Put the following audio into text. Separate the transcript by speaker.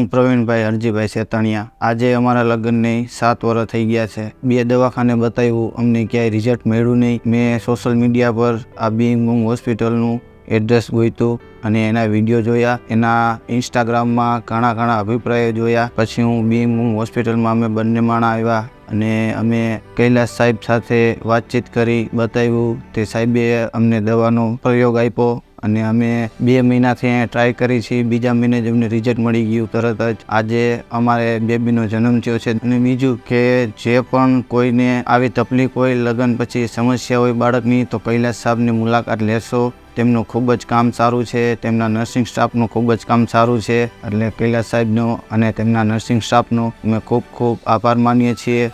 Speaker 1: હું પ્રવીણભાઈ હરજીભાઈ શેતાણિયા. આજે અમારા લગ્નને સાત વર્ષ થઈ ગયા છે. બે દવાખાને બતાવ્યું, અમને ક્યાંય રિઝલ્ટ મળ્યું નહીં. મેં સોશિયલ મીડિયા પર આ બીંગ હોસ્પિટલનું એડ્રેસ ગોઈતું અને એના વીડિયો જોયા. એના ઇન્સ્ટાગ્રામમાં ઘણા ઘણા અભિપ્રાયો જોયા. પછી હું બિંગ હોસ્પિટલમાં અમે બંને માણા આવ્યા અને અમે કૈલાસ સાહેબ સાથે વાતચીત કરી, બતાવ્યું. તે સાહેબે અમને દવાનો પ્રયોગ આપ્યો. અને અમે બે મહિનાથી અહીંયા ટ્રાય કરી છીએ. બીજા મહિને જ અમને રિઝલ્ટ મળી ગયું. તરત જ આજે અમારે બેબીનો જન્મ થયો છે. અને બીજું કે જે પણ કોઈને આવી તકલીફ હોય, લગ્ન પછી સમસ્યા હોય બાળકની, તો કૈલાસ સાહેબની મુલાકાત લેશો. તેમનું ખૂબ જ કામ સારું છે. તેમના નર્સિંગ સ્ટાફનું ખૂબ જ કામ સારું છે. એટલે કૈલાસ સાહેબનો અને તેમના નર્સિંગ સ્ટાફનો અમે ખૂબ ખૂબ આભાર માનીએ છીએ.